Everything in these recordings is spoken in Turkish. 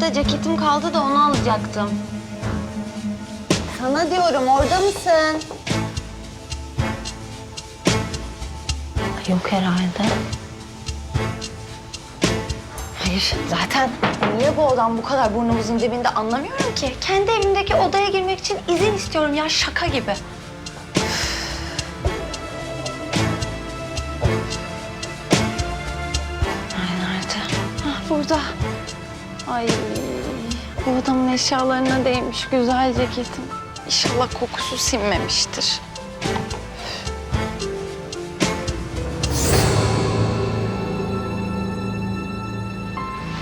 Dolapta ceketim kaldı da onu alacaktım. Sana diyorum orada mısın? Yok herhalde. Hayır zaten niye bu odam bu kadar burnumuzun dibinde anlamıyorum ki. Kendi evimdeki odaya girmek için izin istiyorum ya şaka gibi. Nerede? Ah burada. Ay bu adamın eşyalarına değmiş güzel ceketim. İnşallah kokusu sinmemiştir.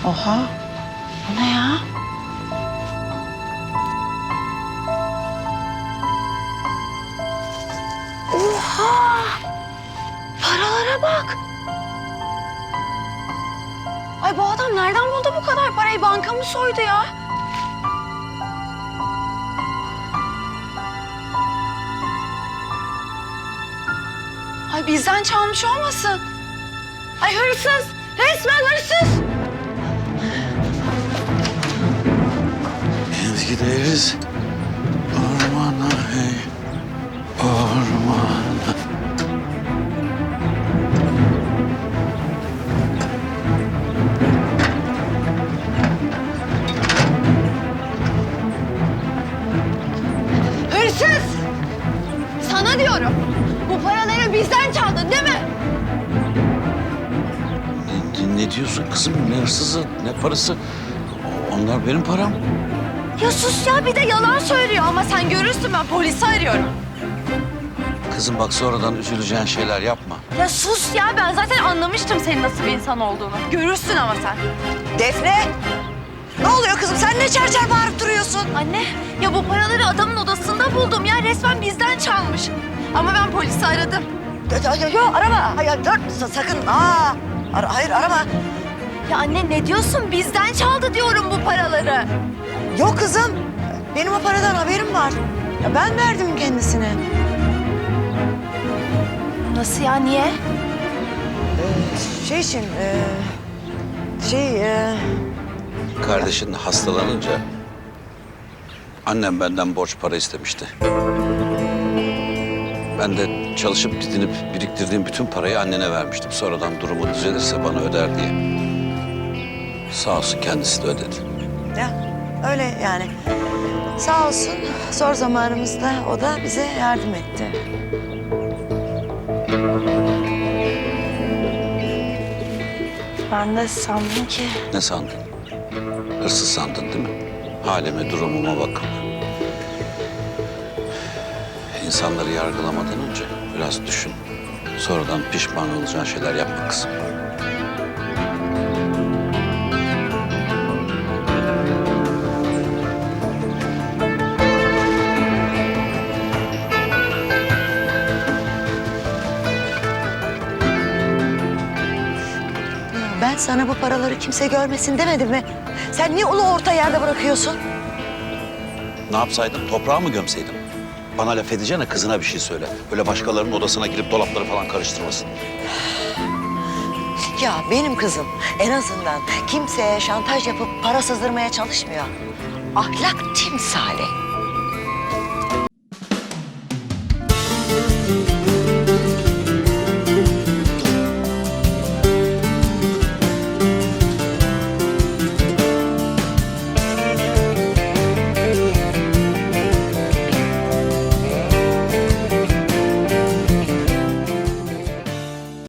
Oha. Bu ne ya? Oha! Paralara bak. Ay bu adam nereden buldu bu kadar parayı? Banka mı soydu ya? Ay bizden çalmış olmasın? Ay hırsız! Resmen hırsız! Biz gideriz Hırsız! Sana diyorum. Bu paraları bizden çaldın değil mi? Ne, ne diyorsun kızım? Ne hırsızı, ne parası? Onlar benim param. Ya sus ya bir de yalan söylüyor ama sen görürsün ben polisi arıyorum. Kızım bak sonradan üzüleceğin şeyler yapma. Ya sus ya ben zaten anlamıştım senin nasıl bir insan olduğunu. Görürsün ama sen. Defne! Ne oluyor kızım? Sen ne çerçer bağırıp duruyorsun? Anne ya bu paraları adamın odasında buldum ya resmen bizden çalmış. Ama ben polisi aradım. Yok yo, arama. Hayır, dur sa- sakın. Aa, ara, hayır arama. Ya anne ne diyorsun bizden çaldı diyorum bu paraları. Yok kızım. Benim o paradan haberim var. Ya ben verdim kendisine. Nasıl ya niye? Şey için, e, şey, e, Kardeşin hastalanınca annem benden borç para istemişti. Ben de çalışıp didinip biriktirdiğim bütün parayı annene vermiştim. Sonradan durumu düzelirse bana öder diye. Sağ olsun kendisi de ödedi. ya öyle yani. Sağ olsun zor zamanımızda o da bize yardım etti. Ben de sandım ki. Ne sandın? Hırsız sandın değil mi? Halime, durumuma bakıp. İnsanları yargılamadan önce biraz düşün. Sonradan pişman olacağın şeyler yapma kızım. Ben sana bu paraları kimse görmesin demedim mi? Sen niye ulu orta yerde bırakıyorsun? Ne yapsaydım? Toprağa mı gömseydim? Bana laf edeceğine kızına bir şey söyle. Böyle başkalarının odasına girip dolapları falan karıştırmasın. Ya benim kızım en azından kimseye şantaj yapıp para sızdırmaya çalışmıyor. Ahlak timsali.